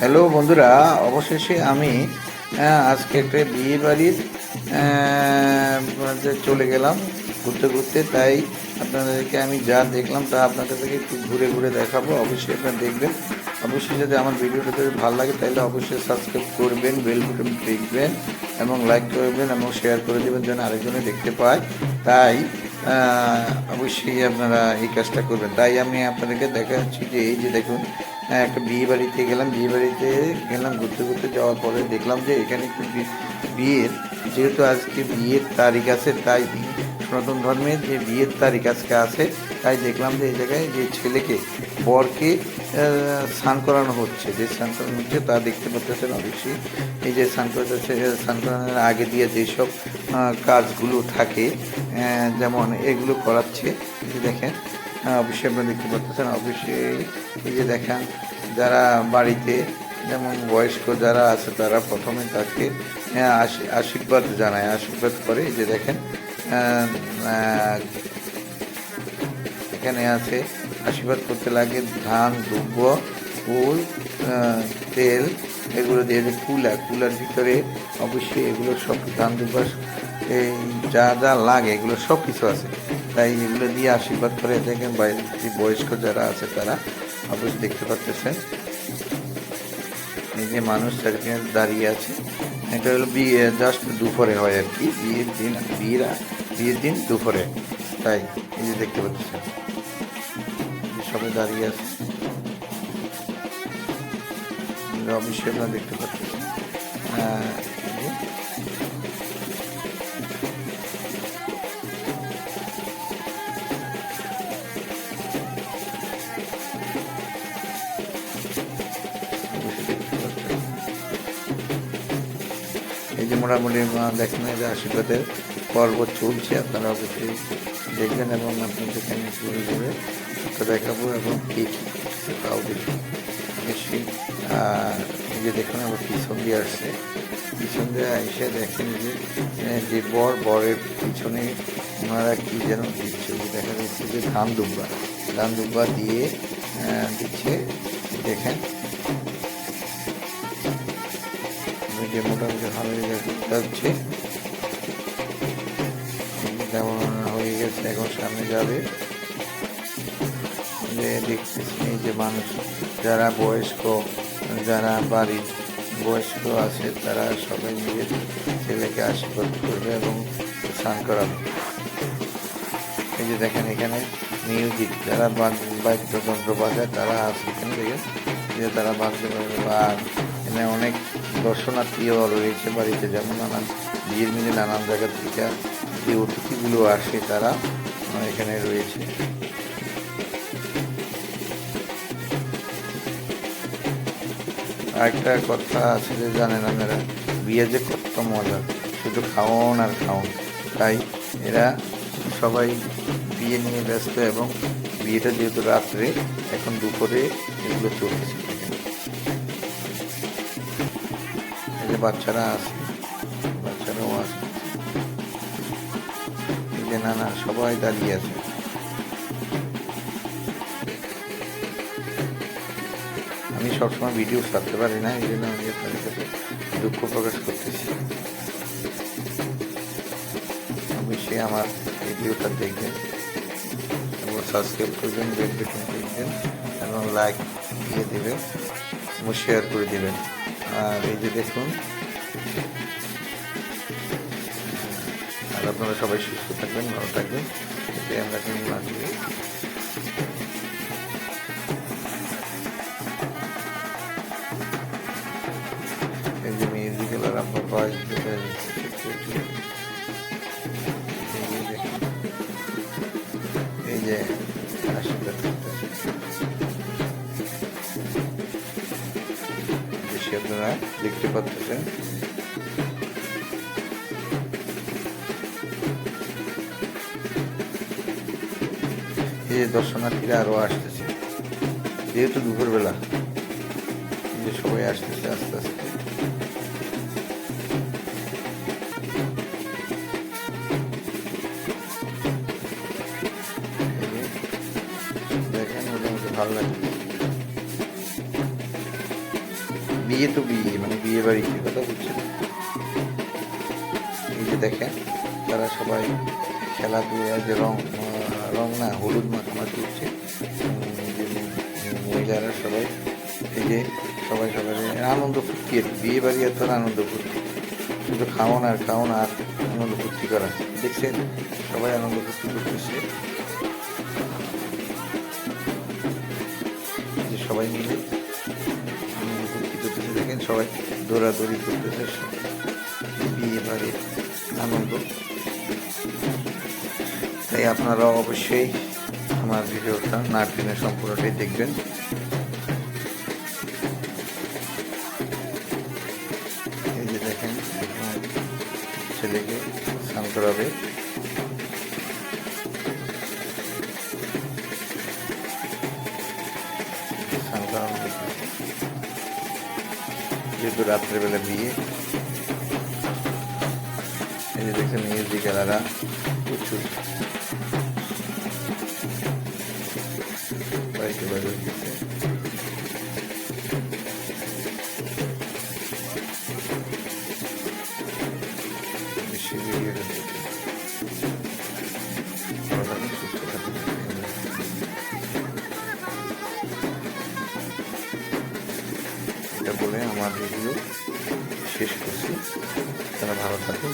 Hello বন্ধুরা, অবশেষে আমি আজকে একটা বিয়ে বাড়ির চলে গেলাম ঘুরতে ঘুরতে, তাই আপনাদেরকে আমি যা দেখলাম তা আপনাদেরকে একটু ঘুরে ঘুরে দেখাবো, অবশ্যই আপনারা দেখবেন। অবশ্যই যদি আমার ভিডিওটা যদি ভালো লাগে, তাহলে অবশ্যই সাবস্ক্রাইব করবেন বেল বাটন দেখবেন এবং লাইক করবেন, এবং শেয়ার করে দেবেন, যেন আরেকজনে দেখতে পায়। তাই অবশ্যই আপনারা এই কাজটা করবেন। তাই আমি আপনাদেরকে দেখাচ্ছি যে এই যে দেখুন হ্যাঁ, একটা বিয়ে বাড়িতে গেলাম বিয়ে বাড়িতে গেলাম ঘুরতে ঘুরতে যাওয়ার পরে দেখলাম যে এখানে একটু বিয়ের যেহেতু আজকে বিয়ের তারিখ আছে তাই সনাতন ধর্মের যে বিয়ের তারিখ আজকে আছে, তাই দেখলাম যে এই জায়গায় যে ছেলেকে, বরকে স্নান করানো হচ্ছে। যে স্নান করানো হচ্ছে, তা দেখতে পাচ্ছেন অবশ্যই। এই যে স্নান করাতে স্নান করানোর আগে দিয়ে যেসব কাজগুলো থাকে যেমন এগুলো করাচ্ছে দেখেন অবশ্যই আপনারা দেখতে পাচ্ছেন, অবশ্যই এই যে দেখেন, যারা বাড়িতে, যেমন বয়স্ক যারা আছে, তারা প্রথমে তাকে আশী- আশীর্বাদ জানায়, আশীর্বাদ করে যে দেখেন এখানে আছে আশীর্বাদ করতে লাগে, ধান দুব্য ফুল তেল, এগুলো দিয়ে যে কুলা, কুলার ভিতরে অবশ্যই এগুলো সব ধান, দুব্বা যা যা লাগে, এগুলো সব কিছু আছে। তাই এগুলো দিয়ে আশীর্বাদ করে দেখেন বয়স্ক যারা আছে তারা অবশ্যই দেখতে পাচ্ছেন এই যে মানুষ চারিদিকে দাঁড়িয়ে আছে, এটা হলো বিয়ে জাস্ট দুপুরে হয় আর কি, বিয়ের দিন, বিয়ের বিয়ের দিন দুপুরে। তাই এই যে দেখতে পাচ্ছেন। সবাই দাঁড়িয়ে আছে। অবশ্যই আপনারা দেখতে পাচ্ছেন। আহ, এই যে। মোটামুটি দেখেন আশীর্বাদের পর্ব চলছে, আপনারা অবশ্যই দেখবেন এবং আপনাদেরকে আমি ঘুরে ঘুরে দেখাবো এবং কে তাও দেখি অবশ্যই আর এই যে দেখুন আবার পিছন দিয়ে আসছে। পিছন দিয়ে এসে দেখেন যে যে বর, বরের পিছনে ওনারা কি যেন দিচ্ছে। দেখা যাচ্ছে যে ধান দুব্বা ধান দুব্বা দিয়ে দিচ্ছে। দেখেন। যে মোটামুটি ভালোই যাচ্ছে। এখন সামনে যাবে। যে দেখতেছি যে মানুষ, যারা বয়স্ক, যারা বাড়ির বয়স্ক আছে, তারা সবাই মিলে ছেলেকে আশীর্বাদ করবে এবং স্নান করাবে। এই যে দেখেন এখানে মিউজিক যারা বাদ- বাদ্যযন্ত্র বাজায়, তারা আছে। এখানে দেখেন যে তারা বাদ্য আর এখানে অনেক দর্শনার্থীও রয়েছে বাড়িতে, যেমন নানান বিয়ের মিলে নানান জায়গা থেকে যে অতিথিগুলো আসে তারা এখানে রয়েছে। আরেকটা কথা আছে যে জানেন আপনারা, বিয়ে যে কত মজা, শুধু খাওন আর খাওন। তাই এরা সবাই বিয়ে নিয়ে ব্যস্ত এবং বিয়েটা যেহেতু রাত্রে, এখন দুপুরে এগুলো চলছে। বাচ্চারা আছে যে না না, সবাই দাঁড়িয়ে আছে। আমি সবসময় ভিডিও ছাড়তে পারি না, এই জন্য আমি আপনাদের কাছে দুঃখ প্রকাশ করতেছি। অবশ্যই আমার ভিডিওটা দেখবেন এবং সাবস্ক্রাইব করবেন বেল বাটন দেখবেন এবং লাইক দিয়ে দেবেন এবং শেয়ার করে দেবেন। আর এই যে দেখুন আপনারা সবাই সুস্থ থাকবেন, ভালো থাকবেন। এটাই এই যে দেখা। এই যে আপনারা দেখতে পাচ্ছেন। এই দর্শনার্থীরা আরও আসতেছে। যেহেতু দুপুরবেলা, যে সবাই আসতেছে আস্তে আস্তে। ভালো লাগে বিয়ে তো বিয়ে মানে বিয়ে বাড়িতে কথা বলছেন? এই যে দেখেন, তারা সবাই খেলাধুলা, যে রং রং না হলুদ হচ্ছে উম, মহিলারা সবাই এই যে সবাই সবাই আনন্দ ফুর্তি আর। বিয়ে বাড়ি আর তার আনন্দ ফুর্তি। শুধু খাওয়ান আর খাওয়ান আর আনন্দ ফুর্তি করা। দেখছেন? সবাই আনন্দ ফুর্তি করতেছে। যে সবাই মিলে আনন্দ ফুর্তি করতেছে। দেখেন সবাই দৌড়াদৌড়ি করতেছে। বিয়ে বাড়ির আনন্দ। আপনারা অবশ্যই আমার ভিডিওটা না টেনে সম্পূর্ণটাই দেখবেন। এই যে দেখেন ছেলেকে স্নান করাবে। যেহেতু রাত্রেবেলা বিয়ে। এই যে দেখছেন, মিউজিক এলারা প্রচুর। থাকুন এটা বলে আমার ভিডিও শেষ করছি। তারা ভালো থাকুন।